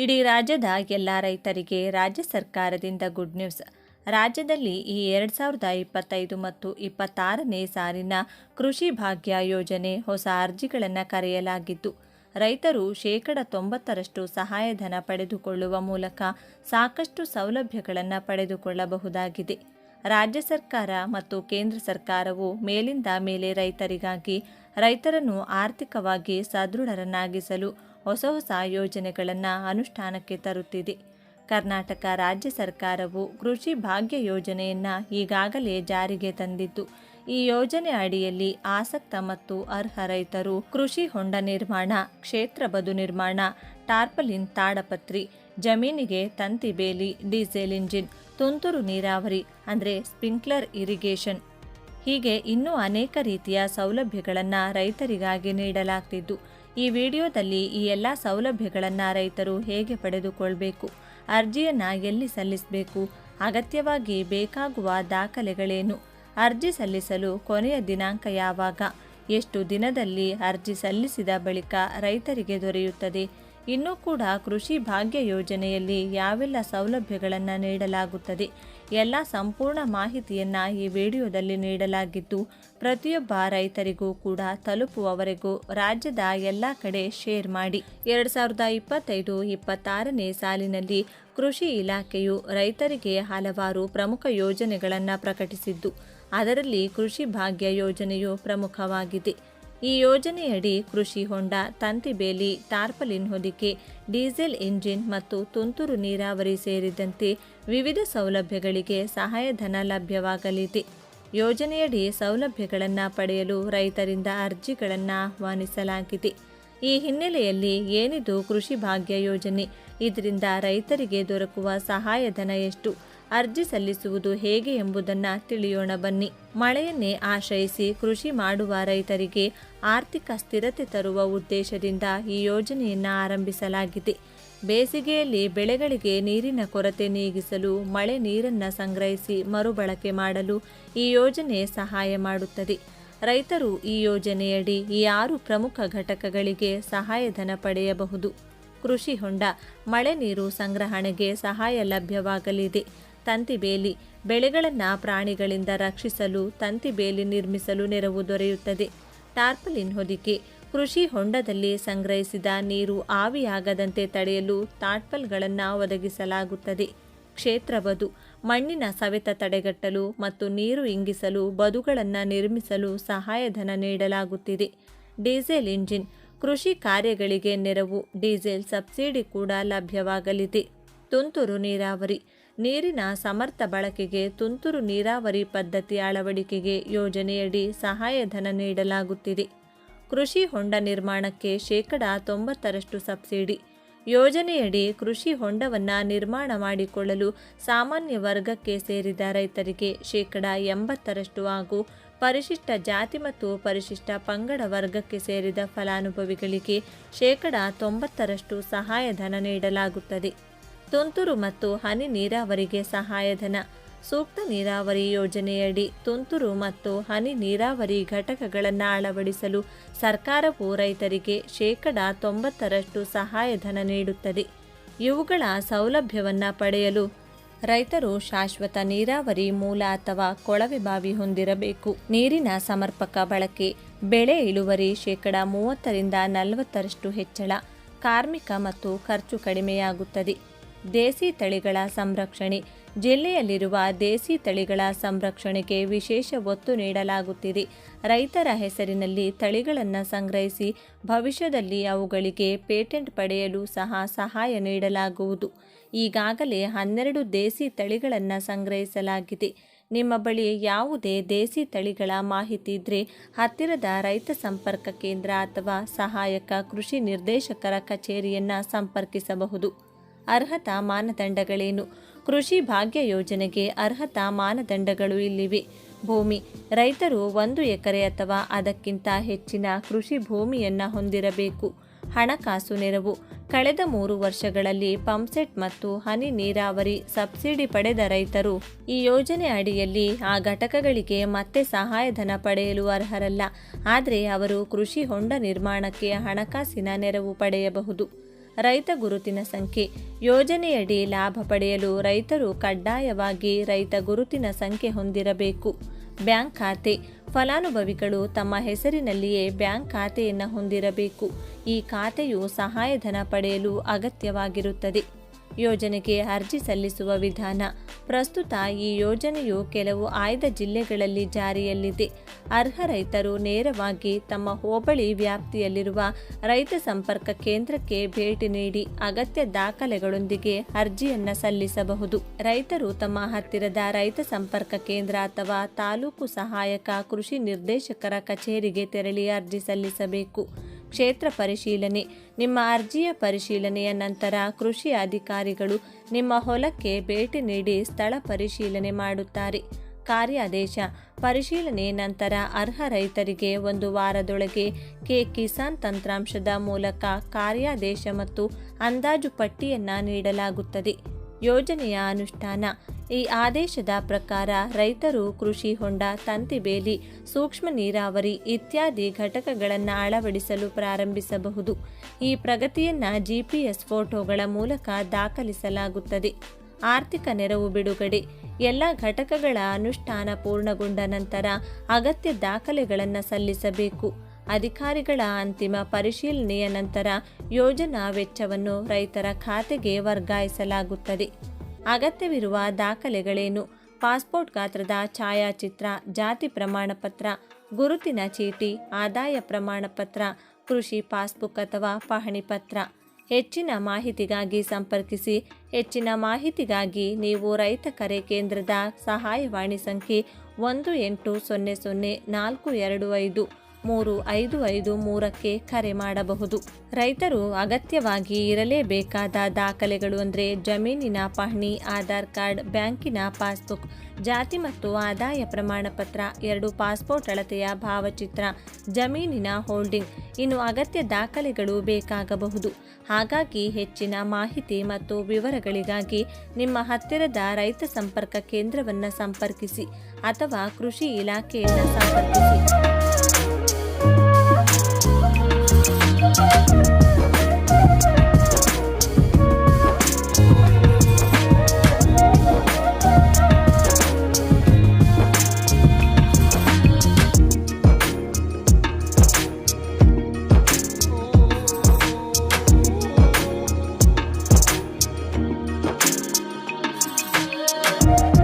ಇಡೀ ರಾಜ್ಯದ ಎಲ್ಲ ರೈತರಿಗೆ ರಾಜ್ಯ ಸರ್ಕಾರದಿಂದ ಗುಡ್ ನ್ಯೂಸ್ ರಾಜ್ಯದಲ್ಲಿ ಈ ಎರಡು ಸಾವಿರದ ಇಪ್ಪತ್ತೈದು ಮತ್ತು ಇಪ್ಪತ್ತಾರನೇ ಸಾಲಿನ ಕೃಷಿ ಭಾಗ್ಯ ಯೋಜನೆ ಹೊಸ ಅರ್ಜಿಗಳನ್ನು ಕರೆಯಲಾಗಿದ್ದು, ರೈತರು ಶೇಕಡ ತೊಂಬತ್ತರಷ್ಟು ಸಹಾಯಧನ ಪಡೆದುಕೊಳ್ಳುವ ಮೂಲಕ ಸಾಕಷ್ಟು ಸೌಲಭ್ಯಗಳನ್ನು ಪಡೆದುಕೊಳ್ಳಬಹುದಾಗಿದೆ. ರಾಜ್ಯ ಸರ್ಕಾರ ಮತ್ತು ಕೇಂದ್ರ ಸರ್ಕಾರವು ಮೇಲಿಂದ ಮೇಲೆ ರೈತರಿಗಾಗಿ ರೈತರನ್ನು ಆರ್ಥಿಕವಾಗಿ ಸದೃಢರನ್ನಾಗಿಸಲು ಹೊಸ ಹೊಸ ಯೋಜನೆಗಳನ್ನು ಅನುಷ್ಠಾನಕ್ಕೆ ತರುತ್ತಿದೆ. ಕರ್ನಾಟಕ ರಾಜ್ಯ ಸರ್ಕಾರವು ಕೃಷಿ ಭಾಗ್ಯ ಯೋಜನೆಯನ್ನು ಈಗಾಗಲೇ ಜಾರಿಗೆ ತಂದಿದ್ದು, ಈ ಯೋಜನೆ ಅಡಿಯಲ್ಲಿ ಆಸಕ್ತ ಮತ್ತು ಅರ್ಹ ರೈತರು ಕೃಷಿ ಹೊಂಡ ನಿರ್ಮಾಣ, ಕ್ಷೇತ್ರ ಬದು ನಿರ್ಮಾಣ, ಟಾರ್ಪಲಿನ್ ತಾಡಪತ್ರಿ, ಜಮೀನಿಗೆ ತಂತಿ ಬೇಲಿ, ಡೀಸೆಲ್ ಇಂಜಿನ್, ತುಂತುರು ನೀರಾವರಿ ಅಂದರೆ ಸ್ಪ್ರಿಂಕ್ಲರ್ ಇರಿಗೇಷನ್. ಹೀಗೆ ಇನ್ನೂ ಅನೇಕ ರೀತಿಯ ಸೌಲಭ್ಯಗಳನ್ನು ರೈತರಿಗಾಗಿ ನೀಡಲಾಗ್ತಿದ್ದು. ಈ ವಿಡಿಯೋದಲ್ಲಿ ಈ ಎಲ್ಲ ಸೌಲಭ್ಯಗಳನ್ನು ರೈತರು ಹೇಗೆ ಪಡೆದುಕೊಳ್ಬೇಕು, ಅರ್ಜಿಯನ್ನು ಎಲ್ಲಿ ಸಲ್ಲಿಸಬೇಕು, ಅಗತ್ಯವಾಗಿ ಬೇಕಾಗುವ ದಾಖಲೆಗಳೇನು, ಅರ್ಜಿ ಸಲ್ಲಿಸಲು ಕೊನೆಯ ದಿನಾಂಕ ಯಾವಾಗ, ಎಷ್ಟು ದಿನದಲ್ಲಿ ಅರ್ಜಿ ಸಲ್ಲಿಸಿದ ಬಳಿಕ ರೈತರಿಗೆ ದೊರೆಯುತ್ತದೆ ಇನ್ನೂ ಕೂಡ ಕೃಷಿ ಭಾಗ್ಯ ಯೋಜನೆಯಲ್ಲಿ ಯಾವೆಲ್ಲ ಸೌಲಭ್ಯಗಳನ್ನು ನೀಡಲಾಗುತ್ತದೆ? ಎಲ್ಲ ಸಂಪೂರ್ಣ ಮಾಹಿತಿಯನ್ನು ಈ ವಿಡಿಯೋದಲ್ಲಿ ನೀಡಲಾಗಿದ್ದು, ಪ್ರತಿಯೊಬ್ಬ ರೈತರಿಗೂ ಕೂಡ ತಲುಪುವವರೆಗೂ ರಾಜ್ಯದ ಎಲ್ಲ ಕಡೆ ಶೇರ್ ಮಾಡಿ. ಎರಡು ಸಾವಿರದ ಇಪ್ಪತ್ತೈದು ಇಪ್ಪತ್ತಾರನೇ ಸಾಲಿನಲ್ಲಿ ಕೃಷಿ ಇಲಾಖೆಯು ರೈತರಿಗೆ ಹಲವಾರು ಪ್ರಮುಖ ಯೋಜನೆಗಳನ್ನು ಪ್ರಕಟಿಸಿದ್ದು. ಅದರಲ್ಲಿ ಕೃಷಿ ಭಾಗ್ಯ ಯೋಜನೆಯು ಪ್ರಮುಖವಾಗಿದೆ. ಈ ಯೋಜನೆಯಡಿ ಕೃಷಿ ಹೊಂಡ, ತಂತಿ ಬೇಲಿ, ಟಾರ್ಪಲಿನ್ ಹೊದಿಕೆ, ಡೀಸೆಲ್ ಇಂಜಿನ್ ಮತ್ತು ತುಂತುರು ನೀರಾವರಿ ಸೇರಿದಂತೆ ವಿವಿಧ ಸೌಲಭ್ಯಗಳಿಗೆ ಸಹಾಯಧನ ಲಭ್ಯವಾಗಲಿದೆ. ಯೋಜನೆಯಡಿ ಸೌಲಭ್ಯಗಳನ್ನು ಪಡೆಯಲು ರೈತರಿಂದ ಅರ್ಜಿಗಳನ್ನು ಆಹ್ವಾನಿಸಲಾಗಿದೆ. ಈ ಹಿನ್ನೆಲೆಯಲ್ಲಿ ಏನಿದು ಕೃಷಿ ಭಾಗ್ಯ ಯೋಜನೆ? ಇದರಿಂದ ರೈತರಿಗೆ ದೊರಕುವ ಸಹಾಯಧನ ಎಷ್ಟು? ಅರ್ಜಿ ಸಲ್ಲಿಸುವುದು ಹೇಗೆ ಎಂಬುದನ್ನು ತಿಳಿಯೋಣ ಬನ್ನಿ. ಮಳೆಯನ್ನೇ ಆಶ್ರಯಿಸಿ ಕೃಷಿ ಮಾಡುವ ರೈತರಿಗೆ ಆರ್ಥಿಕ ಸ್ಥಿರತೆ ತರುವ ಉದ್ದೇಶದಿಂದ ಈ ಯೋಜನೆಯನ್ನು ಆರಂಭಿಸಲಾಗಿದೆ. ಬೇಸಿಗೆಯಲ್ಲಿ ಬೆಳೆಗಳಿಗೆ ನೀರಿನ ಕೊರತೆ ನೀಗಿಸಲು ಮಳೆ ನೀರನ್ನು ಸಂಗ್ರಹಿಸಿ ಮರುಬಳಕೆ ಮಾಡಲು ಈ ಯೋಜನೆ ಸಹಾಯ ಮಾಡುತ್ತದೆ. ರೈತರು ಈ ಯೋಜನೆಯಡಿ ಈ ಆರು ಪ್ರಮುಖ ಘಟಕಗಳಿಗೆ ಸಹಾಯಧನ ಪಡೆಯಬಹುದು? ಕೃಷಿ ಹೊಂಡ ಮಳೆ ನೀರು ಸಂಗ್ರಹಣೆಗೆ ಸಹಾಯ ಲಭ್ಯವಾಗಲಿದೆ. ತಂತಿ ಬೇಲಿ ಬೆಳೆಗಳನ್ನು ಪ್ರಾಣಿಗಳಿಂದ ರಕ್ಷಿಸಲು ತಂತಿ ಬೇಲಿ ನಿರ್ಮಿಸಲು ನೆರವು ದೊರೆಯುತ್ತದೆ. ಟಾರ್ಪಲಿನ್ ಹೊದಿಕೆ. ಕೃಷಿ ಹೊಂಡದಲ್ಲಿ ಸಂಗ್ರಹಿಸಿದ ನೀರು ಆವಿಯಾಗದಂತೆ ತಡೆಯಲು ಟಾರ್ಪಲ್ಗಳನ್ನು ಒದಗಿಸಲಾಗುತ್ತದೆ. ಕ್ಷೇತ್ರ ಬದು ಮಣ್ಣಿನ ಸವೆತ ತಡೆಗಟ್ಟಲು ಮತ್ತು ನೀರು ಇಂಗಿಸಲು ಬದುಗಳನ್ನು ನಿರ್ಮಿಸಲು ಸಹಾಯಧನ ನೀಡಲಾಗುತ್ತಿದೆ. Diesel engine. ಕೃಷಿ ಕಾರ್ಯಗಳಿಗೆ ನೆರವು. ಡೀಸೆಲ್ ಸಬ್ಸಿಡಿ ಕೂಡ ಲಭ್ಯವಾಗಲಿದೆ. ತುಂತುರು ನೀರಾವರಿ. ನೀರಿನ ಸಮರ್ಥ ಬಳಕೆಗೆ ತುಂತುರು ನೀರಾವರಿ ಪದ್ಧತಿ ಅಳವಡಿಕೆಗೆ ಯೋಜನೆಯಡಿ ಸಹಾಯಧನ ನೀಡಲಾಗುತ್ತಿದೆ. ಕೃಷಿ ಹೊಂಡ ನಿರ್ಮಾಣಕ್ಕೆ ಶೇಕಡ ತೊಂಬತ್ತರಷ್ಟು ಸಬ್ಸಿಡಿ. ಯೋಜನೆಯಡಿ ಕೃಷಿ ಹೊಂಡವನ್ನು ನಿರ್ಮಾಣ ಮಾಡಿಕೊಳ್ಳಲು ಸಾಮಾನ್ಯ ವರ್ಗಕ್ಕೆ ಸೇರಿದ ರೈತರಿಗೆ ಶೇಕಡ ಎಂಬತ್ತರಷ್ಟು ಹಾಗೂ ಪರಿಶಿಷ್ಟ ಜಾತಿ ಮತ್ತು ಪರಿಶಿಷ್ಟ ಪಂಗಡ ವರ್ಗಕ್ಕೆ ಸೇರಿದ ಫಲಾನುಭವಿಗಳಿಗೆ ಶೇಕಡ ತೊಂಬತ್ತರಷ್ಟು ಸಹಾಯಧನ ನೀಡಲಾಗುತ್ತದೆ. ತುಂತುರು ಮತ್ತು ಹನಿ ನೀರಾವರಿಗೆ ಸಹಾಯಧನ. ಸೂಕ್ತ ನೀರಾವರಿ ಯೋಜನೆಯಡಿ ತುಂತುರು ಮತ್ತು ಹನಿ ನೀರಾವರಿ ಘಟಕಗಳನ್ನು ಅಳವಡಿಸಲು ಸರ್ಕಾರವು ರೈತರಿಗೆ ಶೇಕಡ ತೊಂಬತ್ತರಷ್ಟು ಸಹಾಯಧನ ನೀಡುತ್ತದೆ. ಇವುಗಳ ಸೌಲಭ್ಯವನ್ನು ಪಡೆಯಲು ರೈತರು ಶಾಶ್ವತ ನೀರಾವರಿ ಮೂಲ ಅಥವಾ ಕೊಳವೆ ಬಾವಿ ಹೊಂದಿರಬೇಕು. ನೀರಿನ ಸಮರ್ಪಕ ಬಳಕೆ, ಬೆಳೆ ಇಳುವರಿ ಶೇಕಡ ಮೂವತ್ತರಿಂದ ನಲವತ್ತರಷ್ಟು ಹೆಚ್ಚಳ, ಕಾರ್ಮಿಕ ಮತ್ತು ಖರ್ಚು ಕಡಿಮೆಯಾಗುತ್ತದೆ. ದೇಸಿ ತಳಿಗಳ ಸಂರಕ್ಷಣೆ. ಜಿಲ್ಲೆಯಲ್ಲಿರುವ ದೇಸಿ ತಳಿಗಳ ಸಂರಕ್ಷಣೆಗೆ ವಿಶೇಷ ಒತ್ತು ನೀಡಲಾಗುತ್ತಿದೆ. ರೈತರ ಹೆಸರಿನಲ್ಲಿ ತಳಿಗಳನ್ನು ಸಂಗ್ರಹಿಸಿ ಭವಿಷ್ಯದಲ್ಲಿ ಅವುಗಳಿಗೆ ಪೇಟೆಂಟ್ ಪಡೆಯಲು ಸಹ ಸಹಾಯ ನೀಡಲಾಗುವುದು. ಈಗಾಗಲೇ ಹನ್ನೆರಡು ದೇಸಿ ತಳಿಗಳನ್ನು ಸಂಗ್ರಹಿಸಲಾಗಿದೆ. ನಿಮ್ಮ ಬಳಿ ಯಾವುದೇ ದೇಸಿ ತಳಿಗಳ ಮಾಹಿತಿ ಇದ್ದರೆ ಹತ್ತಿರದ ರೈತ ಸಂಪರ್ಕ ಕೇಂದ್ರ ಅಥವಾ ಸಹಾಯಕ ಕೃಷಿ ನಿರ್ದೇಶಕರ ಕಚೇರಿಯನ್ನು ಸಂಪರ್ಕಿಸಬಹುದು. ಅರ್ಹತಾ ಮಾನದಂಡಗಳೇನು? ಕೃಷಿ ಭಾಗ್ಯ ಯೋಜನೆಗೆ ಅರ್ಹತಾ ಮಾನದಂಡಗಳು ಇಲ್ಲಿವೆ. ಭೂಮಿ. ರೈತರು ಒಂದು ಎಕರೆ ಅಥವಾ ಅದಕ್ಕಿಂತ ಹೆಚ್ಚಿನ ಕೃಷಿ ಭೂಮಿಯನ್ನು ಹೊಂದಿರಬೇಕು. ಹಣಕಾಸು ನೆರವು. ಕಳೆದ ಮೂರು ವರ್ಷಗಳಲ್ಲಿ ಪಂಪ್ಸೆಟ್ ಮತ್ತು ಹನಿ ನೀರಾವರಿ ಸಬ್ಸಿಡಿ ಪಡೆದ ರೈತರು ಈ ಯೋಜನೆ ಅಡಿಯಲ್ಲಿ ಆ ಘಟಕಗಳಿಗೆ ಮತ್ತೆ ಸಹಾಯಧನ ಪಡೆಯಲು ಅರ್ಹರಲ್ಲ. ಆದರೆ ಅವರು ಕೃಷಿ ಹೊಂಡ ನಿರ್ಮಾಣಕ್ಕೆ ಹಣಕಾಸಿನ ನೆರವು ಪಡೆಯಬಹುದು. ರೈತ ಗುರುತಿನ ಸಂಖ್ಯೆ. ಯೋಜನೆಯಡಿ ಲಾಭ ಪಡೆಯಲು ರೈತರು ಕಡ್ಡಾಯವಾಗಿ ರೈತ ಗುರುತಿನ ಸಂಖ್ಯೆ ಹೊಂದಿರಬೇಕು. ಬ್ಯಾಂಕ್ ಖಾತೆ. ಫಲಾನುಭವಿಗಳು ತಮ್ಮ ಹೆಸರಿನಲ್ಲಿಯೇ ಬ್ಯಾಂಕ್ ಖಾತೆಯನ್ನು ಹೊಂದಿರಬೇಕು. ಈ ಖಾತೆಯು ಸಹಾಯಧನ ಪಡೆಯಲು ಅಗತ್ಯವಾಗಿರುತ್ತದೆ. ಯೋಜನೆಗೆ ಅರ್ಜಿ ಸಲ್ಲಿಸುವ ವಿಧಾನ. ಪ್ರಸ್ತುತ ಈ ಯೋಜನೆಯು ಕೆಲವು ಆಯ್ದ ಜಿಲ್ಲೆಗಳಲ್ಲಿ ಜಾರಿಯಲ್ಲಿದೆ. ಅರ್ಹ ರೈತರು ನೇರವಾಗಿ ತಮ್ಮ ಹೋಬಳಿ ವ್ಯಾಪ್ತಿಯಲ್ಲಿರುವ ರೈತ ಸಂಪರ್ಕ ಕೇಂದ್ರಕ್ಕೆ ಭೇಟಿ ನೀಡಿ ಅಗತ್ಯ ದಾಖಲೆಗಳೊಂದಿಗೆ ಅರ್ಜಿಯನ್ನು ಸಲ್ಲಿಸಬಹುದು. ರೈತರು ತಮ್ಮ ಹತ್ತಿರದ ರೈತ ಸಂಪರ್ಕ ಕೇಂದ್ರ ಅಥವಾ ತಾಲೂಕು ಸಹಾಯಕ ಕೃಷಿ ನಿರ್ದೇಶಕರ ಕಚೇರಿಗೆ ತೆರಳಿ ಅರ್ಜಿ ಸಲ್ಲಿಸಬೇಕು. ಕ್ಷೇತ್ರ ಪರಿಶೀಲನೆ. ನಿಮ್ಮ ಅರ್ಜಿಯ ಪರಿಶೀಲನೆಯ ನಂತರ ಕೃಷಿ ಅಧಿಕಾರಿಗಳು ನಿಮ್ಮ ಹೊಲಕ್ಕೆ ಭೇಟಿ ನೀಡಿ ಸ್ಥಳ ಪರಿಶೀಲನೆ ಮಾಡುತ್ತಾರೆ. ಕಾರ್ಯಾದೇಶ. ಪರಿಶೀಲನೆ ನಂತರ ಅರ್ಹ ರೈತರಿಗೆ ಒಂದು ವಾರದೊಳಗೆ ಕೆ ಕಿಸಾನ್ ತಂತ್ರಾಂಶದ ಮೂಲಕ ಕಾರ್ಯಾದೇಶ ಮತ್ತು ಅಂದಾಜು ಪಟ್ಟಿಯನ್ನು ನೀಡಲಾಗುತ್ತದೆ. ಯೋಜನೆಯ ಅನುಷ್ಠಾನ ಈ ಆದೇಶದ ಪ್ರಕಾರ ರೈತರು ಕೃಷಿ ಹೊಂಡ ತಂತಿಬೇಲಿ ಸೂಕ್ಷ್ಮ ನೀರಾವರಿ ಇತ್ಯಾದಿ ಘಟಕಗಳನ್ನು ಅಳವಡಿಸಲು ಪ್ರಾರಂಭಿಸಬಹುದು. ಈ ಪ್ರಗತಿಯನ್ನು ಜಿಪಿಎಸ್ ಫೋಟೋಗಳ ಮೂಲಕ ದಾಖಲಿಸಲಾಗುತ್ತದೆ. ಆರ್ಥಿಕ ನೆರವು ಬಿಡುಗಡೆ. ಎಲ್ಲ ಘಟಕಗಳ ಅನುಷ್ಠಾನ ಪೂರ್ಣಗೊಂಡ ನಂತರ ಅಗತ್ಯ ದಾಖಲೆಗಳನ್ನು ಸಲ್ಲಿಸಬೇಕು. ಅಧಿಕಾರಿಗಳ ಅಂತಿಮ ಪರಿಶೀಲನೆಯ ನಂತರ ಯೋಜನಾ ವೆಚ್ಚವನ್ನು ರೈತರ ಖಾತೆಗೆ ವರ್ಗಾಯಿಸಲಾಗುತ್ತದೆ. ಅಗತ್ಯವಿರುವ ದಾಖಲೆಗಳೇನು? ಪಾಸ್ಪೋರ್ಟ್ ಗಾತ್ರದ ಛಾಯಾಚಿತ್ರ, ಜಾತಿ ಪ್ರಮಾಣಪತ್ರ, ಗುರುತಿನ ಚೀಟಿ, ಆದಾಯ ಪ್ರಮಾಣಪತ್ರ, ಕೃಷಿ ಪಾಸ್ಬುಕ್ ಅಥವಾ ಪಹಣಿ ಪತ್ರ. ಹೆಚ್ಚಿನ ಮಾಹಿತಿಗಾಗಿ ಸಂಪರ್ಕಿಸಿ, ಹೆಚ್ಚಿನ ಮಾಹಿತಿಗಾಗಿ ನೀವು ರೈತ ಕರೆ ಕೇಂದ್ರದ ಸಹಾಯವಾಣಿ ಸಂಖ್ಯೆ ಒಂದು ಎಂಟು ಸೊನ್ನೆ ಸೊನ್ನೆ ನಾಲ್ಕು ಎರಡು ಐದು. ಮೂರು ಐದು ಐದು ಮೂರಕ್ಕೆ ಕರೆ ಮಾಡಬಹುದು. ರೈತರು ಅಗತ್ಯವಾಗಿ ಇರಲೇಬೇಕಾದ ದಾಖಲೆಗಳು ಅಂದರೆ ಜಮೀನಿನ ಪಹಣಿ, ಆಧಾರ್ ಕಾರ್ಡ್, ಬ್ಯಾಂಕಿನ ಪಾಸ್ಬುಕ್, ಜಾತಿ ಮತ್ತು ಆದಾಯ ಪ್ರಮಾಣ ಪತ್ರ ಎರಡು ಪಾಸ್ಪೋರ್ಟ್ ಅಳತೆಯ ಭಾವಚಿತ್ರ, ಜಮೀನಿನ ಹೋಲ್ಡಿಂಗ್. ಇನ್ನು ಅಗತ್ಯ ದಾಖಲೆಗಳು ಬೇಕಾಗಬಹುದು. ಹಾಗಾಗಿ ಹೆಚ್ಚಿನ ಮಾಹಿತಿ ಮತ್ತು ವಿವರಗಳಿಗಾಗಿ ನಿಮ್ಮ ಹತ್ತಿರದ ರೈತ ಸಂಪರ್ಕ ಕೇಂದ್ರವನ್ನು ಸಂಪರ್ಕಿಸಿ ಅಥವಾ ಕೃಷಿ ಇಲಾಖೆಯನ್ನು ಸಂಪರ್ಕಿಸಿ. Bye.